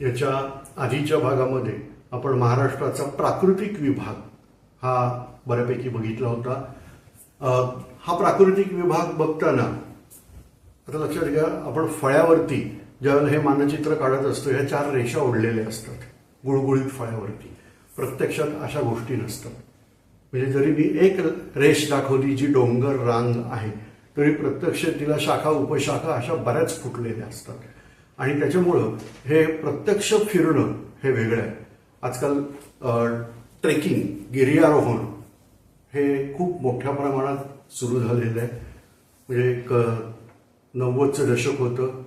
याच्या आधीच्या भागामध्ये आपण महाराष्ट्राचा प्राकृतिक विभाग हा बऱ्यापैकी बघितला होता. हा प्राकृतिक विभाग बघताना आता लक्षात घ्या आपण फळ्यावरती ज्यावेळेला हे मानचित्र काढत असतो ह्या चार रेषा ओढलेल्या असतात गुळगुळीत फळ्यावरती. प्रत्यक्षात अशा गोष्टी नसतात. म्हणजे जरी मी एक रेष दाखवली जी डोंगर रांग आहे तरी प्रत्यक्ष तिला शाखा उपशाखा अशा बऱ्याच फुटलेल्या असतात. आणि त्याच्यामुळं हे प्रत्यक्ष फिरणं हे वेगळं आहे. आजकाल ट्रेकिंग गिर्यारोहण हे खूप मोठ्या प्रमाणात सुरू झालेलं आहे. म्हणजे एक नव्वदचं दशक होतं.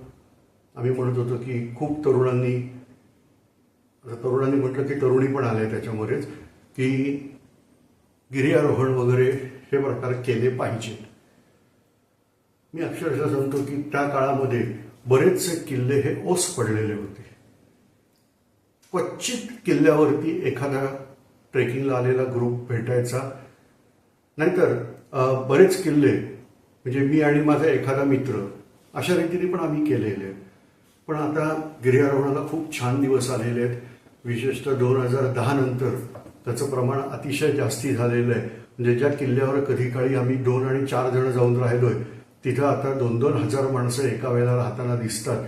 आम्ही म्हणत होतो की खूप तरुणांनी तरुणांनी म्हटलं की तरुणी पण आल्या त्याच्यामध्येच की गिर्यारोहण वगैरे हे प्रकार केले पाहिजेत. मी अक्षरशः सांगतो की त्या काळामध्ये बरेचसे किल्ले हे ओस पडलेले होते. क्वचित किल्ल्यावरती एखादा ट्रेकिंगला आलेला ग्रुप भेटायचा. नाहीतर बरेच किल्ले म्हणजे मी आणि माझा एखादा मित्र अशा रीतीने पण आम्ही केलेले. आहेत पण आता गिर्यारोहणाला खूप छान दिवस आलेले आहेत. विशेषतः दोन हजार दहा नंतर त्याचं प्रमाण अतिशय जास्ती झालेलं आहे. म्हणजे ज्या किल्ल्यावर कधी काळी आम्ही दोन आणि चार जण जाऊन राहिलोय तिथं आता दोन दोन हजार माणसं एका वेळेला राहताना दिसतात.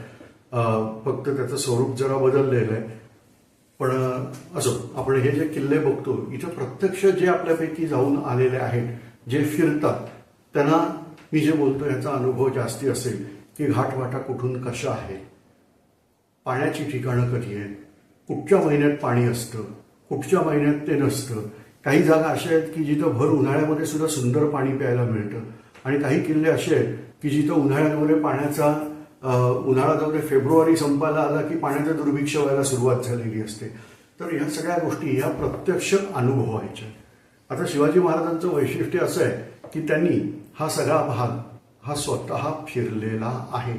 फक्त त्याचं स्वरूप जरा बदललेलं आहे. पण असो आपण हे जे किल्ले बघतो इथं प्रत्यक्ष जे आपल्यापैकी जाऊन आलेले आहेत जे फिरतात त्यांना मी जे बोलतो याचा अनुभव जास्ती असेल की घाटवाटा कुठून कशा आहे? पाण्याची ठिकाणं कधी आहेत? कुठच्या महिन्यात पाणी असतं? कुठच्या महिन्यात ते नसतं? काही जागा अशा आहेत की जिथं भर उन्हाळ्यामध्ये सुद्धा सुंदर पाणी प्यायला मिळतं. आणि काही किल्ले असे आहेत की जिथं उन्हाळ्यामध्ये पाण्याचा उन्हाळ्यात वगैरे फेब्रुवारी संपायला आला की पाण्याचं दुर्भिक्ष व्हायला सुरुवात झालेली असते. तर ह्या सगळ्या गोष्टी ह्या प्रत्यक्ष अनुभवायच्या आता शिवाजी महाराजांचं वैशिष्ट्य असं आहे की त्यांनी हा सगळा भाग हा स्वतः फिरलेला आहे.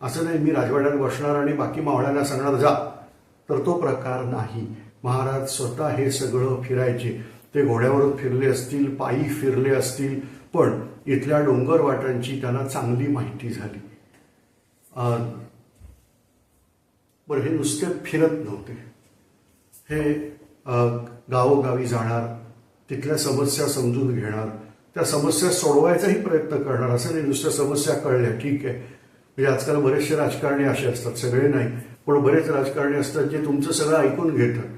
असं नाही मी राजवाड्यात बसणार आणि बाकी मावळ्यांना सांगणार जा. तर तो प्रकार नाही. महाराज स्वतः हे सगळं फिरायचे. ते घोड्यावरून फिरले असतील पायी फिरले असतील पण इथल्या डोंगर वाटांची त्यांना चांगली माहिती झाली. बरं हे नुसते फिरत नव्हते. हे गावोगावी जाणार तिथल्या समस्या समजून घेणार त्या समस्या सोडवायचाही प्रयत्न करणार असं नाही नुसत्या समस्या कळल्या ठीक आहे. म्हणजे आजकाल बरेचसे राजकारणी असे असतात सगळे नाही पण बरेच राजकारणी असतात जे तुमचं सगळं ऐकून घेतात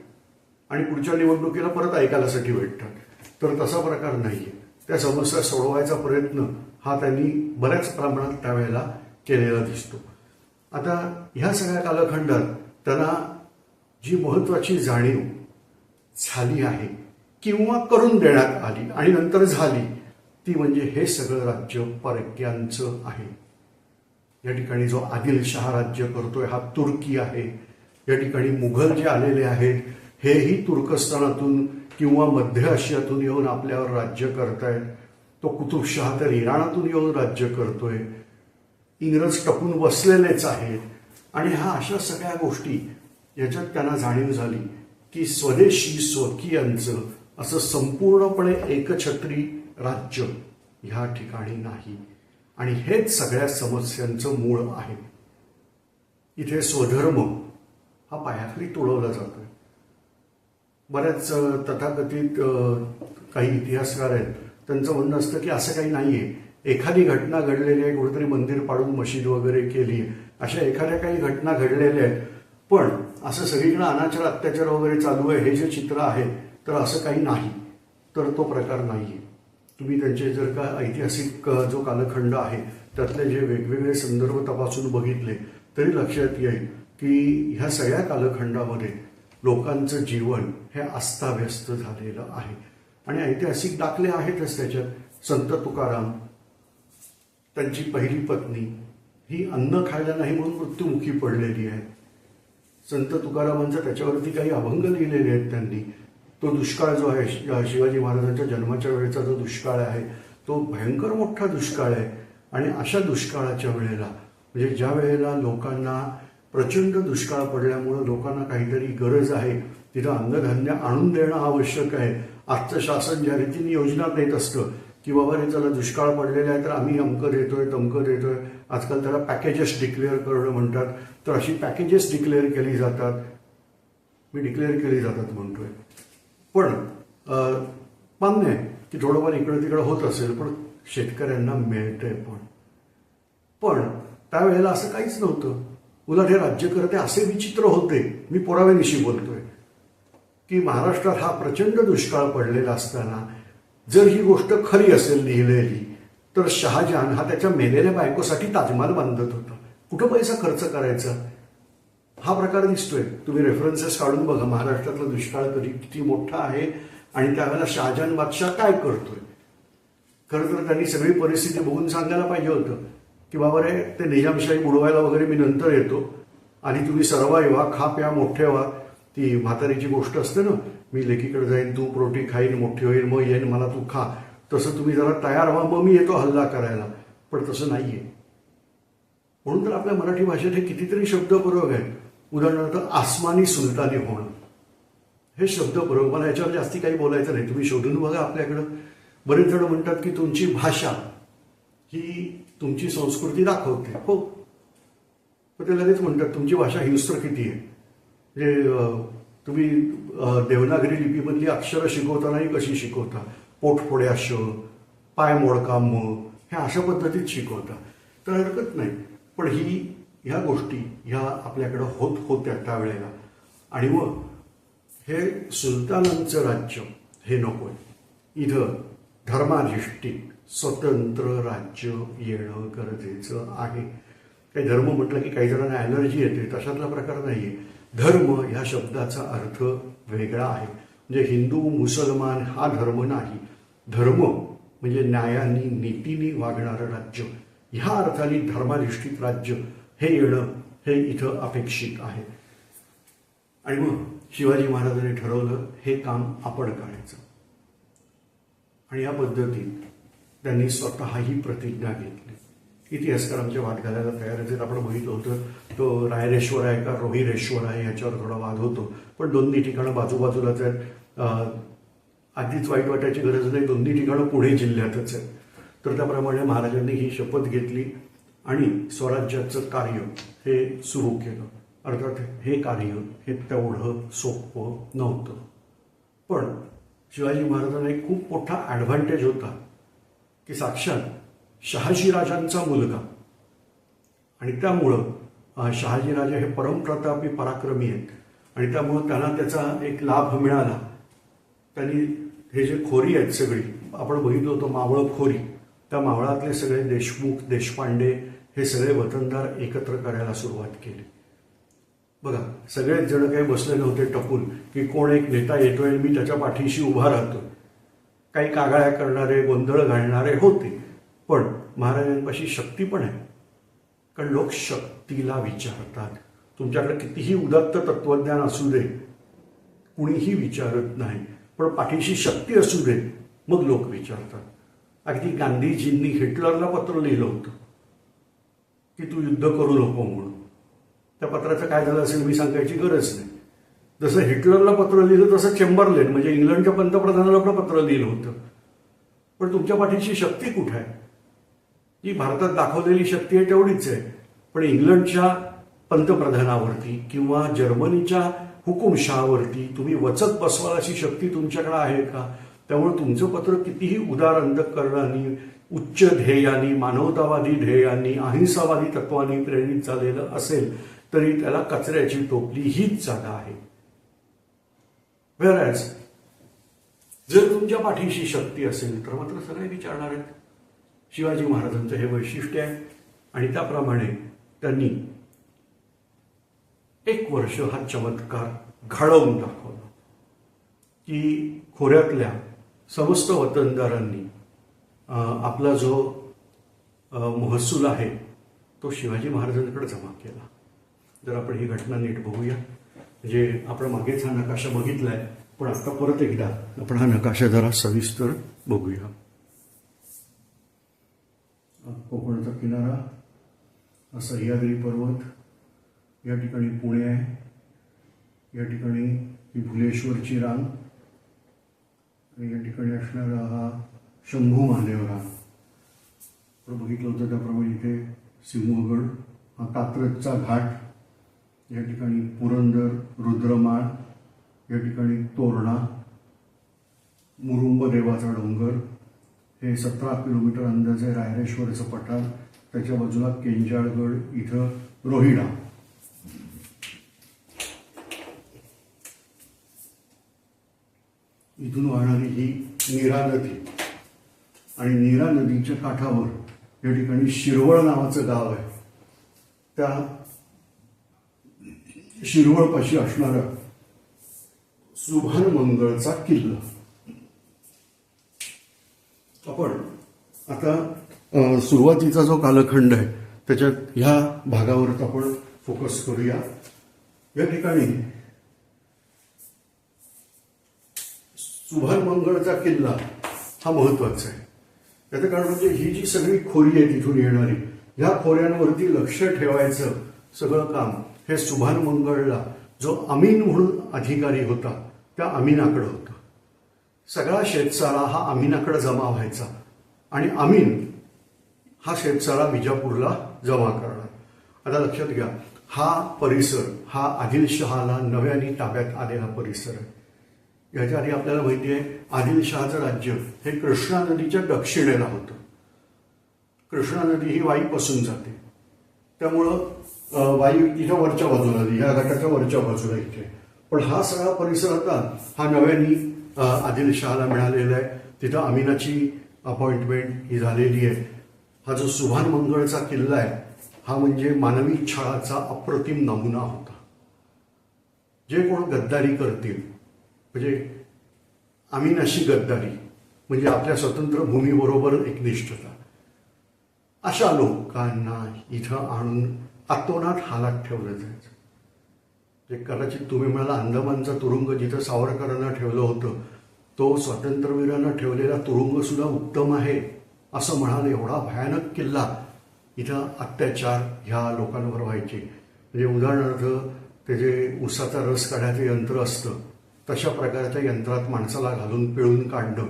आणि पुढच्या निवडणुकीला परत ऐकायलासाठी भेटतात. तर तसा प्रकार नाहीये. त्या समस्या सोडवायचा प्रयत्न हा त्यांनी बऱ्याच प्रमाणात त्यावेळेला केलेला दिसतो. आता ह्या सगळ्या कालखंडात त्यांना जी महत्वाची जाणीव झाली आहे किंवा करून देण्यात आली आणि नंतर झाली ती म्हणजे हे सगळं राज्य परक्यांचं आहे. या ठिकाणी जो आदिलशहा राज्य करतोय हा तुर्की आहे. या ठिकाणी मुघल जे आलेले आहेत हेही तुर्कस्तानातून किंवा मध्य आशियातून येऊन आपल्यावर राज्य करतायत तो कुतुबशहा तर इराणातून येऊन राज्य करतोय. इंग्रज टपून बसलेलेच आहेत. आणि ह्या अशा सगळ्या गोष्टी याच्यात त्यांना जाणीव झाली की स्वदेशी स्वकीयांचं असं संपूर्णपणे एकछत्री राज्य ह्या ठिकाणी नाही. आणि हेच सगळ्या समस्यांचं मूळ आहे. इथे स्वधर्म हा पायाखाली तुडवला जातोय. बऱ्याच तथाकथित काही इतिहासकार आहेत. त्यांचं म्हणणं असतं की असं काही नाहीये. एखादी घटना घडलेली आहे कुठेतरी मंदिर पाडून मशीद वगैरे केली अशा एखाद्या काही घटना घडलेल्या आहेत. पण असं सगळीकडे अनाचार अत्याचार वगैरे चालू आहे हे जे चित्र आहे तर असं काही नाही. तर तो प्रकार नाहीये. तुम्ही त्यांचे जर का ऐतिहासिक जो कालखंड आहे त्यातले जे वेगवेगळे संदर्भ तपासून बघितले तरी लक्षात येईल की ह्या सगळ्या कालखंडामध्ये लोकांचं जीवन हे अस्ताव्यस्त झालेलं आहे. आणि ऐतिहासिक दाखले आहेतच त्याच्यात. संत तुकाराम त्यांची पहिली पत्नी ही अन्न खायला नाही म्हणून मृत्युमुखी पडलेली आहे. संत तुकारामांचं त्याच्यावरती काही अभंग लिहिलेले आहेत त्यांनी. तो दुष्काळ जो आहे शिवाजी महाराजांच्या जन्माच्या वेळेचा जो दुष्काळ आहे तो भयंकर मोठा दुष्काळ आहे. आणि अशा दुष्काळाच्या वेळेला म्हणजे ज्या वेळेला लोकांना प्रचंड दुष्काळ पडल्यामुळं लोकांना काहीतरी गरज आहे. तिथं अन्नधान्य आणून देणं आवश्यक आहे. आजचं शासन ज्या रीतीने योजना देत असतं की बाबा रे त्याला दुष्काळ पडलेला आहे तर आम्ही अमकं देतोय तमकं देतोय. आजकाल त्याला पॅकेजेस डिक्लेअर करणं म्हणतात. तर अशी पॅकेजेस डिक्लेअर केली जातात. मी डिक्लेअर केली जातात म्हणतोय. पण मान्य आहे की थोडंफार इकडं तिकडं होत असेल पण शेतकऱ्यांना मिळतंय पण. पण त्यावेळेला असं काहीच नव्हतं. उलट हे राज्यकर्ते असे विचित्र होते मी पुराव्यानिशी बोलतोय. की महाराष्ट्रात हा प्रचंड दुष्काळ पडलेला असताना जर ही गोष्ट खरी असेल लिहिलेली तर शहाजहान हा त्याच्या मेलेल्या बायकोसाठी ताजमहाल बांधत होता. कुठं पैसा खर्च करायचा? हा प्रकार दिसतोय. तुम्ही रेफरन्सेस काढून बघा महाराष्ट्रातला दुष्काळ कधी किती मोठा आहे आणि त्यावेळेला शहाजहान बादशाह काय करतोय? खरं तर त्यांनी सगळी परिस्थिती बघून सांगायला पाहिजे होतं. की बाबा रे ते निजामशाही बुडवायला वगैरे मी नंतर येतो. आणि तुम्ही सर्वाय व्हा खा प्या मोठे व्हा. ती म्हातारीची गोष्ट असते ना मी लेकीकडे जाईन तू रोटी खाईन मोठी होईल मग येईन मला तू खा. तसं तुम्ही जरा तयार व्हा मग मी येतो हल्ला करायला. पण तसं नाहीये. म्हणून तर आपल्या मराठी भाषेत हे कितीतरी शब्दप्रयोग आहेत. उदाहरणार्थ आसमानी सुलतानी होणं. हे शब्दप्रयोग मला याच्यावर जास्ती काही बोलायचं नाही. तुम्ही शोधून बघा आपल्याकडं. बरेच जण म्हणतात की तुमची भाषा ही तुमची संस्कृती दाखवते. हो. पण ते लगेच म्हणतात तुमची भाषा हिंस्त्र किती आहे? म्हणजे तुम्ही देवनागरी लिपीमधली अक्षरं शिकवतानाही कशी शिकवता? पोटफोड्या श पाय मोडका म ह्या अशा पद्धतीत शिकवता. तर हरकत नाही. पण ही ह्या गोष्टी ह्या आपल्याकडं होत होत्या त्यावेळेला. आणि मग हे सुलतानांचं राज्य हे नको आहे इथं धर्माधिष्ठित स्वतंत्र राज्य येणं गरजेचं आहे. काही धर्म म्हटलं की काही जणांना ॲलर्जी येते तशातला प्रकार नाहीये. धर्म ह्या शब्दाचा अर्थ वेगळा आहे. म्हणजे हिंदू मुसलमान हा धर्म नाही. धर्म म्हणजे न्यायानी नीतीने वागणारं राज्य. ह्या अर्थाने धर्माधिष्ठित राज्य हे येणं हे इथं अपेक्षित आहे. आणि मग शिवाजी महाराजांनी ठरवलं हे काम आपण करायचं. आणि या पद्धतीत त्यांनी स्वतःही प्रतिज्ञा घेतली. इतिहासकार आमच्या वाद घालायला तयार आहेत. आपण बघितलं होतं तो रायरेश्वर आहे का रोहिरेश्वर आहे याच्यावर थोडा वाद होतो. पण दोन्ही ठिकाणं बाजूबाजूलाच आहेत. आधीच वाईट वाटायची गरज नाही. दोन्ही ठिकाणं पुणे जिल्ह्यातच आहेत. तर त्याप्रमाणे महाराजांनी ही शपथ घेतली आणि स्वराज्याचं कार्य हे सुरू केलं. अर्थात हे कार्य हे तेवढं सोपं नव्हतं. पण शिवाजी महाराजांना एक खूप मोठा ॲडव्हान्टेज होता. की साक्षात शहाजीराजांचा मुलगा. आणि त्यामुळं शहाजीराजे हे परमप्रतापी पराक्रमी आहेत. आणि त्यामुळं त्यांना त्याचा एक लाभ मिळाला. त्यांनी हे जे खोरी आहेत सगळी आपण बघितलं होतं मावळ खोरी. त्या मावळातले सगळे देशमुख देशपांडे हे सगळे वतनदार एकत्र करायला सुरुवात केली. बघा सगळेच जण काही बसले नव्हते टपून की कोण एक नेता येतोय आणि मी त्याच्या पाठीशी उभा राहतो काही कागाळ्या करणारे गोंधळ घालणारे होते. पण महाराजांपाशी शक्ती पण आहे. कारण लोक शक्तीला विचारतात. तुमच्याकडे कितीही उदात्त तत्वज्ञान असू दे कुणीही विचारत नाही. पण पाठीशी शक्ती असू दे मग लोक विचारतात. अगदी गांधीजींनी हिटलरला पत्र लिहिलं होतं की तू युद्ध करू नको म्हणून. त्या पत्राचं काय झालं असेल मी सांगायची गरज नाही. जसं हिटलरला पत्र लिहिलं तसं चेंबरलेन म्हणजे इंग्लंडच्या पंतप्रधानाला पण पत्र लिहिलं होतं. पण तुमच्या पाठीची शक्ती कुठं आहे? ती भारतात दाखवलेली शक्ती आहे तेवढीच आहे. पण इंग्लंडच्या पंतप्रधानावरती किंवा जर्मनीच्या हुकुमशहावरती तुम्ही वचत बसवाल अशी शक्ती तुमच्याकडे आहे का? त्यामुळे तुमचं पत्र कितीही उदारअंधकरणाने उच्च ध्येयानी मानवतावादी ध्येयांनी अहिंसावादी तत्वांनी प्रेरित झालेलं असेल तरी त्याला कचऱ्याची टोपली हीच जागा आहे. वेरॅज जर तुमच्या पाठीशी शक्ती असेल तर मात्र सगळे विचारणार आहेत. शिवाजी महाराजांचं हे वैशिष्ट्य आहे. आणि त्याप्रमाणे त्यांनी एक वर्ष हा चमत्कार घडवून दाखवला. की खोऱ्यातल्या समस्त वतनदारांनी आपला जो महसूल आहे तो शिवाजी महाराजांकडे जमा केला. जर आपण ही घटना नीट बघूया. म्हणजे आपण मागेच हा नकाशा बघितलाय पण आता परत एकदा आपण हा नकाशा जरा सविस्तर बघूया. कोकणचा किनारा हा सह्याद्री पर्वत या ठिकाणी पुणे आहे या ठिकाणी ही भुलेश्वरची रांग आणि या ठिकाणी असणारा हा शंभू महादेव रांग आपण बघितलं होतं त्याप्रमाणे इथे सिंहगड हा कात्रजचा घाट या ठिकाणी पुरंदर रुद्रमाळ या ठिकाणी तोरणा मुरुंब देवाचा डोंगर हे सतरा किलोमीटर अंदाजे रायरेश्वरचं पठार त्याच्या बाजूला केंजाळगड इथं रोहिणा इथून वाहणारी ही नीरा नदी आणि नीरा नदीच्या काठावर या ठिकाणी शिरवळ नावाचं गाव आहे. त्या शिरवळपाशी असणारा सुभान मंगळचा किल्ला. आपण आता सुरुवातीचा जो कालखंड आहे त्याच्यात ह्या भागावर आपण फोकस करूया. या ठिकाणी सुभान मंगळचा किल्ला हा महत्त्वाचा आहे. त्याचं कारण म्हणजे ही जी सगळी खोरी आहे तिथून येणारी ह्या खोऱ्यांवरती लक्ष ठेवायचं सगळं काम हे सुभान मंगळला जो अमीन म्हणून अधिकारी होता त्या अमीनाकडे होता. सगळा शेतसारा हा अमीनाकडे जमा व्हायचा आणि अमीन हा शेतसारा विजापूरला जमा करणार. आता लक्षात घ्या हा परिसर हा आदिलशहाला नव्याने ताब्यात आलेला परिसर आहे. याच्या आधी आपल्याला माहिती आहे आदिलशहाचं राज्य हे कृष्णा नदीच्या दक्षिणेला होतं. कृष्णा नदी ही वाईपासून जाते. त्यामुळं वायू इथं वरच्या बाजूला आली ह्या घाटाच्या वरच्या बाजूला इथे. पण हा सगळा परिसर आता हा नव्याने आदिल शहाला मिळालेला आहे. तिथं अमिनाची अपॉइंटमेंट ही झालेली आहे. हा जो सुभान मंगळचा किल्ला आहे हा म्हणजे मानवी छळाचा अप्रतिम नमुना होता. जे कोण गद्दारी करतील म्हणजे आम्ही अशी गद्दारी म्हणजे आपल्या स्वतंत्र भूमीबरोबर एकनिष्ठता अशा लोकांना इथं आणून अतोनात हालात ठेवलं जायचं. जे कदाचित तुम्ही म्हणाला अंदमानचा तुरुंग जिथं सावरकरांना ठेवलं होतं तो स्वातंत्र्यवीरांना ठेवलेला तुरुंग सुद्धा उत्तम आहे असं म्हणाल एवढा भयानक किल्ला. इथं अत्याचार ह्या लोकांवर व्हायचे. म्हणजे उदाहरणार्थ ते जे उसाचा रस काढायचं यंत्र असतं तशा प्रकारच्या यंत्रात माणसाला घालून पिळून काढणं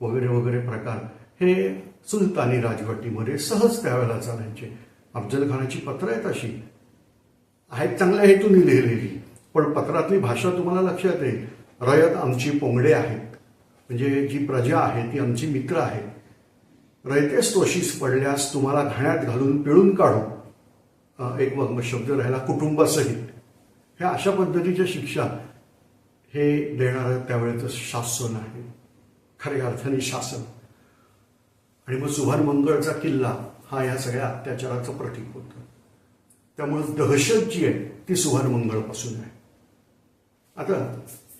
वगैरे वगैरे प्रकार हे सुलतानी राजवटीमध्ये सहज त्यावेळेला चालायचे. अफजल खानाची पत्रं आहेत अशी. आहेत चांगल्या हेतून लिहिलेली. पण पत्रातली भाषा तुम्हाला लक्षात येईल. रयत आमची पोंगडे आहेत. म्हणजे जी प्रजा आहे ती आमची मित्र आहे. रयतेस तोशीस पडल्यास तुम्हाला घाण्यात घालून पिळून काढू. एक मग शब्द राहिला कुटुंबासहित. ह्या अशा पद्धतीच्या शिक्षा हे देणारं त्यावेळेचं शासन आहे. खऱ्या अर्थाने शासन. आणि मग सुभान मंगळचा किल्ला. हा या सगळ्या अत्याचाराचं प्रतीक होतं. त्यामुळे दहशत जी आहे ती सुभान मंगळपासून आहे. आता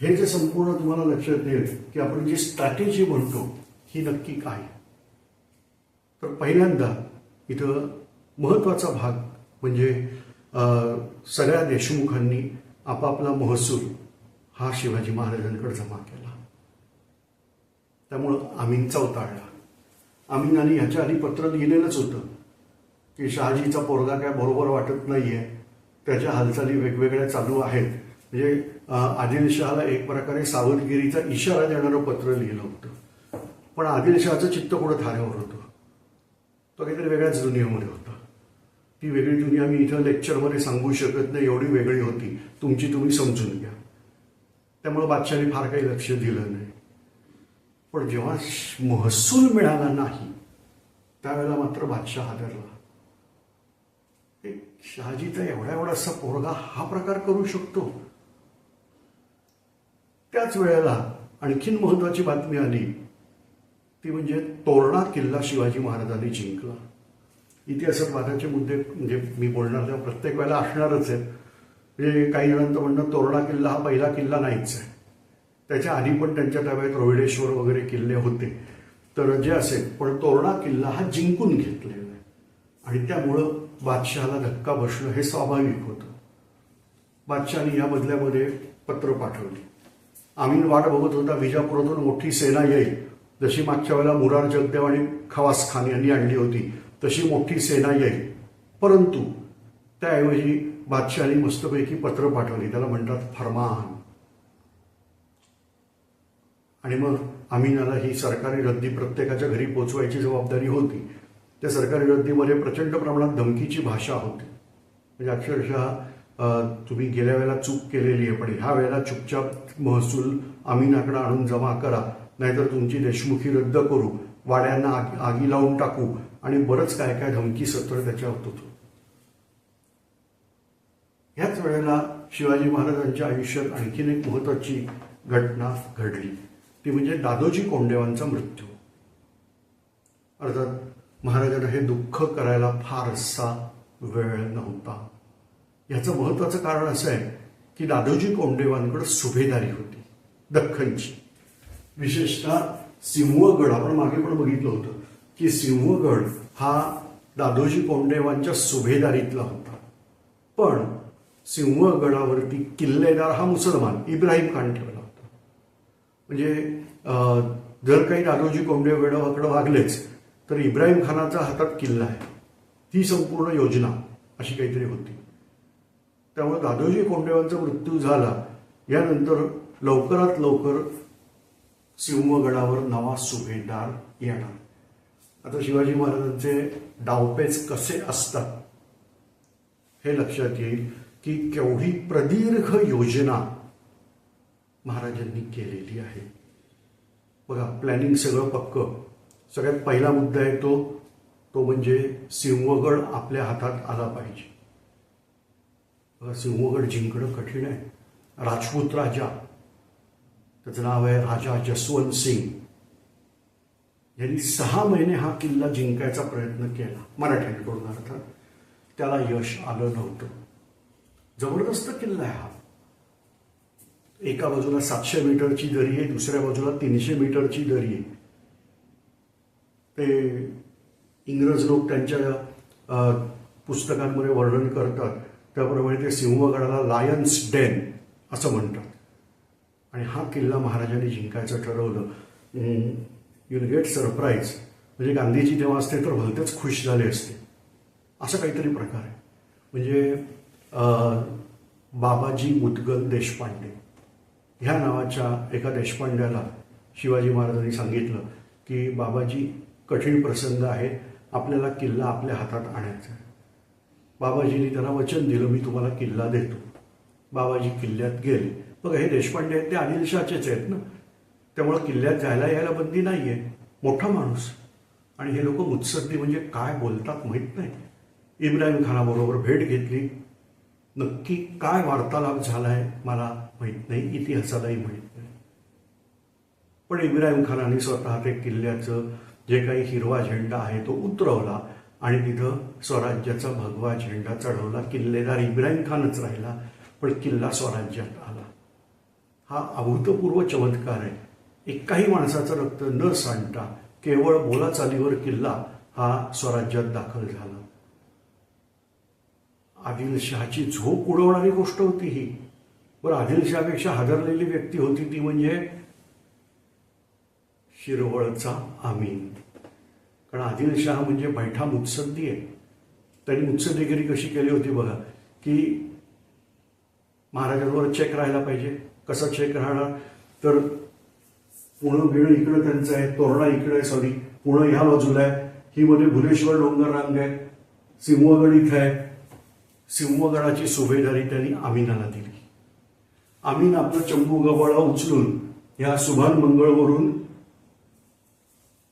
हे जे संपूर्ण तुम्हाला लक्षात येईल की आपण जी स्ट्रॅटेजी म्हणतो ही नक्की काय? तर पहिल्यांदा इथं महत्त्वाचा भाग म्हणजे सगळ्या देशमुखांनी आपापला महसूल हा शिवाजी महाराजांकडे जमा केला. त्यामुळं आम्हींचा उताळला आम्ही ह्याच्या आधी पत्र लिहिलेलंच होतं की शहाजीचा पोरगा काय बरोबर वाटत नाही आहे त्याच्या हालचाली वेगवेगळ्या चालू आहेत. म्हणजे आदिलशहाला एक प्रकारे सावधगिरीचा इशारा देणारं पत्र लिहिलं होतं. पण आदिलशहाचं चित्त कुठं थाऱ्यावर होतं? तो काहीतरी वेगळ्याच दुनियामध्ये होता. ती वेगळी दुनिया मी इथं लेक्चरमध्ये सांगू शकत नाही एवढी वेगळी होती. तुमची तुम्ही समजून घ्या. त्यामुळे बादशाने फार काही लक्ष दिलं नाही. पण जेव्हा महसूल मिळाला नाही त्यावेळेला मात्र बादशाह हादरला. एक शहाजीचा एवढा एवढासा पोरगा हा प्रकार करू शकतो. त्याच वेळेला आणखीन महत्वाची बातमी आली. ती म्हणजे तोरणा किल्ला शिवाजी महाराजांनी जिंकला. इतिहासात वादाचे मुद्दे म्हणजे मी बोलणार तेव्हा प्रत्येक वेळेला असणारच आहेत. म्हणजे काही जणांचं म्हणणं तोरणा किल्ला हा पहिला किल्ला नाहीच आहे. त्याच्या आधी पण त्यांच्या ताब्यात रोहिडेश्वर वगैरे किल्ले होते. तर जे असेल पण तोरणा किल्ला हा जिंकून घेतलेला आहे. आणि त्यामुळं बादशहाला धक्का बसणं हे स्वाभाविक होतं. बादशहाने या बदल्यामध्ये पत्र पाठवली. आम्ही वाट बघत होता विजापुरातून मोठी सेना येईल. जशी मागच्या वेळेला मुरार जगदेव आणि खवास खान यांनी आणली होती तशी मोठी सेना येईल. परंतु त्याऐवजी बादशहाने मस्तपैकी पत्र पाठवली. त्याला म्हणतात फरमान. आणि मग आमिनाला ही सरकारी रद्दी प्रत्येकाच्या घरी पोचवायची जबाबदारी होती. त्या सरकारी रद्दीमध्ये प्रचंड प्रमाणात धमकीची भाषा होती. म्हणजे अक्षरशः तुम्ही गेल्या वेळेला चूक केलेली आहे पण ह्या वेळेला चुपचाप महसूल आमीनाकडे आणून जमा करा. नाहीतर तुमची देशमुखी रद्द करू. वाड्यांना आग आगी लावून टाकू. आणि बरंच काय काय धमकी सत्र त्याच्यावर होतं. ह्याच वेळेला शिवाजी महाराजांच्या आयुष्यात आणखीन एक महत्वाची घटना घडली. ती म्हणजे दादोजी कोंडेवांचा मृत्यू. अर्थात महाराजांना हे दुःख करायला फारसा वेळ नव्हता. याचं महत्वाचं कारण असं आहे की दादोजी कोंडेवांकडे सुभेदारी होती दख्खनची. विशेषतः सिंहगड आपण मागे पण बघितलं होतं की सिंहगड हा दादोजी कोंडेवांच्या सुभेदारीतला होता. पण सिंहगडावरती किल्लेदार हा मुसलमान इब्राहिम खान ठेवला. म्हणजे जर काही दादोजी कोंबडे वेळाकडं वागलेच तर इब्राहिम खानाचा हातात किल्ला आहे. ती संपूर्ण योजना अशी काहीतरी होती. त्यामुळे दादोजी कोंडेवांचा मृत्यू झाला. यानंतर लवकरात लवकर सिंहगडावर नवा सुभेदार येणार. आता शिवाजी महाराजांचे डावपेच कसे असतात हे लक्षात येईल की केवढी प्रदीर्घ योजना महाराजांनी केलेली आहे. बघा प्लॅनिंग सगळं पक्क. सगळ्यात पहिला मुद्दा आहे तो तो म्हणजे सिंहगड आपल्या हातात आला पाहिजे. बघा सिंहगड जिंकणं कठीण आहे. राजपूत राजा त्याचं नाव आहे राजा जसवंत सिंग. यांनी सहा महिने हा किल्ला जिंकायचा प्रयत्न केला मराठ्यांकडून अर्थात. त्याला यश आलं नव्हतं. जबरदस्त किल्ला आहे हा. एका बाजूला सातशे मीटरची दरी आहे दुसऱ्या बाजूला तीनशे मीटरची दरी आहे. ते इंग्रज लोक त्यांच्या पुस्तकांमध्ये वर्णन करतात. त्याप्रमाणे ते सिंहगडाला लायन्स डेन असं म्हणतात. आणि हा किल्ला महाराजांनी जिंकायचं ठरवलं. युल गेट सरप्राईज म्हणजे गांधीजी तेव्हा असते तर भलतेच खुश झाले असते. असं काहीतरी प्रकार आहे. म्हणजे बाबाजी मुदगल देशपांडे. ह्या नावाच्या एका देशपांड्याला शिवाजी महाराजांनी सांगितलं की बाबाजी कठीण प्रसंग आहे. आपल्याला किल्ला आपल्या हातात आणायचा आहे. बाबाजींनी त्यांना वचन दिलं मी तुम्हाला किल्ला देतो. बाबाजी किल्ल्यात गेले. बघा हे देशपांडे आहेत ते अनिलशाचेच आहेत ना? त्यामुळं किल्ल्यात जायला यायला बंदी नाही आहे मोठा माणूस. आणि हे लोक मुत्सद्दी म्हणजे काय बोलतात माहीत नाही. इब्राहिम खानाबरोबर भेट घेतली. नक्की काय वार्तालाप झाला आहे मला माहीत नाही इतिहासालाही माहीत नाही पण इब्राहिम खानाने स्वतः ते किल्ल्याचं जे काही हिरवा झेंडा आहे तो उतरवला आणि तिथं स्वराज्याचा भगवा झेंडा चढवला. किल्लेदार इब्राहिम खानच राहिला पण किल्ला स्वराज्यात आला. हा अभूतपूर्व चमत्कार आहे. एकाही माणसाचं रक्त न सांडता केवळ बोलाचालीवर किल्ला हा स्वराज्यात दाखल झाला. आदिलशहाची झोप उडवणारी गोष्ट होती ही. पण आदिलशहापेक्षा हादरलेली व्यक्ती होती ती म्हणजे शिरवळचा आमीन. कारण आदिलशहा म्हणजे बैठा मुत्सद्दी आहे. त्यांनी मुत्सद्दीगिरी कशी केली होती बघा की महाराजांवर चेक राहायला पाहिजे. कसा चेक राहणार? तर पुणं बिणं इकडं त्यांचं आहे तोरणा इकडे आहे सॉरी पुणं ह्या बाजूला आहे. ही मध्ये भुलेश्वर डोंगर रांग आहे. सिंहगड इथं आहे. सिंहगडाची सुभेदारी त्यांनी आमीनाला दिली. आमीन आपलं चंबू गबाळा उचलून या सुभान मंगळवरून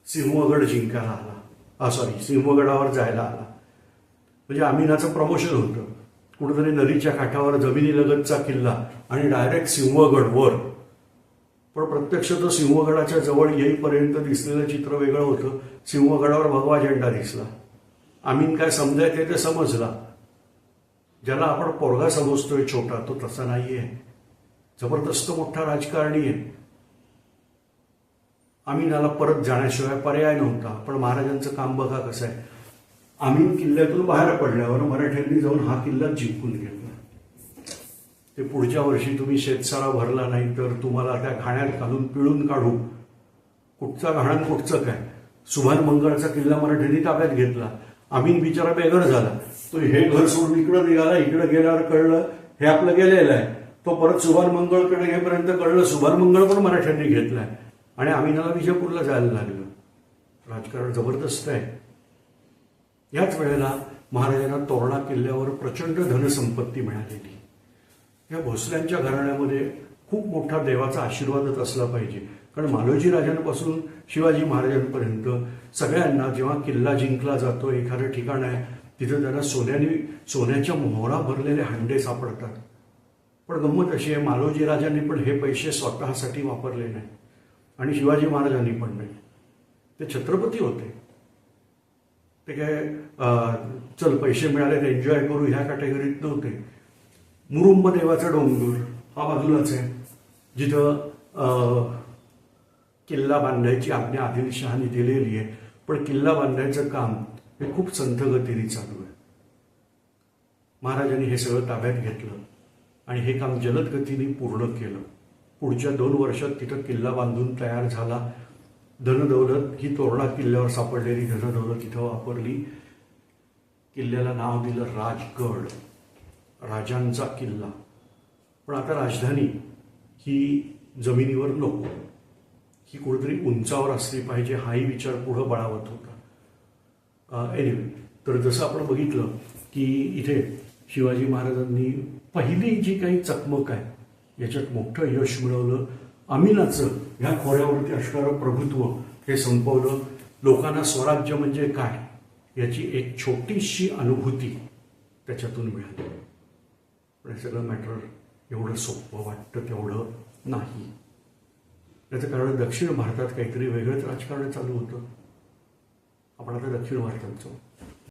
सिंहगड जिंकायला आला. सॉरी सिंहगडावर जायला आला. म्हणजे आमिनाचं प्रमोशन होतं. कुठेतरी नदीच्या काठावर जमिनीलगतचा किल्ला आणि डायरेक्ट सिंहगडवर. पण प्रत्यक्ष तो सिंहगडाच्या जवळ येईपर्यंत दिसलेलं चित्र वेगळं होतं. सिंहगडावर भगवा झेंडा दिसला. आमीन काय समजायचे ते समजला. ज्याला आपण पोरगा समजतोय छोटा तो तसा नाहीये. जबरदस्त मोठा राजकारणी आहे. आमीनाला परत जाण्याशिवाय पर्याय नव्हता. पण महाराजांचं काम बघा कसं आहे. आमीन किल्ल्यातून बाहेर पडल्यावर मराठ्यांनी जाऊन हा किल्ला जिंकून घेतला. ते पुढच्या वर्षी तुम्ही शेतसारा भरला नाही तर तुम्हाला त्या घाण्यात घालून पिळून काढू. कुठचा घाण कुठचं काय? सुभान मंगळचा किल्ला मराठ्यांनी ताब्यात घेतला. आमीन बिचारा बेघर झाला. तो हे घर सोडून इकडं निघाला इकडं गेल्यावर कळलं हे आपलं गेलेलं आहे. तो परत सुभान मंगळकडे घेपर्यंत कळलं सुभान मंगळ पण मराठ्यांनी घेतलाय. आणि आमिनाला विजयपूरला जायला लागलं. राजकारण जबरदस्त आहे. याच वेळेला महाराजांना तोरणा किल्ल्यावर प्रचंड धनसंपत्ती मिळालेली. या भोसल्यांच्या घराण्यामध्ये खूप मोठा देवाचा आशीर्वादच असला पाहिजे. कारण मालोजी राजांपासून शिवाजी महाराजांपर्यंत सगळ्यांना जेव्हा किल्ला जिंकला जातो एखादं ठिकाण आहे तिथं त्यांना सोन्याने सोन्याच्या मोहरा भरलेले हंडे सापडतात. पण गंमत अशी आहे मालोजी राजांनी पण हे पैसे स्वतःसाठी वापरले नाही आणि शिवाजी महाराजांनी पण नाही. ते छत्रपती होते. ते काय चल पैसे मिळाले तर एन्जॉय करू ह्या कॅटेगरीत नव्हते. मुरुंब देवाचा डोंगर हा बाजूलाच आहे. जिथं अं, किल्ला बांधायची आज्ञा आदिलशहाने दिलेली आहे. पण किल्ला बांधायचं काम हे खूप संथ गतीने चालू आहे. महाराजांनी हे सगळं ताब्यात घेतलं. आणि हे काम जलद गतीने पूर्ण केलं. पुढच्या दोन वर्षात तिथं किल्ला बांधून तयार झाला. धनदौलत ही तोरणा किल्ल्यावर सापडलेली धनदौलत तिथं वापरली. किल्ल्याला नाव दिलं राजगड राजांचा किल्ला. पण आता राजधानी ही जमिनीवर नको. ही कुठेतरी उंचावर असली पाहिजे हाही विचार पुढं बळावत होता. एनिवे तर जसं आपण बघितलं की इथे शिवाजी महाराजांनी पहिली जी काही चकमक आहे याच्यात मोठं यश मिळवलं अमिनाचं ह्या खोऱ्यावरती असणारं प्रभुत्व हे संपवलं. लोकांना स्वराज्य म्हणजे काय याची एक छोटीशी अनुभूती त्याच्यातून मिळाली. पण हे सगळं मॅटर एवढं सोपं वाटतं तेवढं नाही. याचं कारण दक्षिण भारतात काहीतरी वेगळंच राजकारण चालू होतं. आपण आता दक्षिण भारतात जाऊ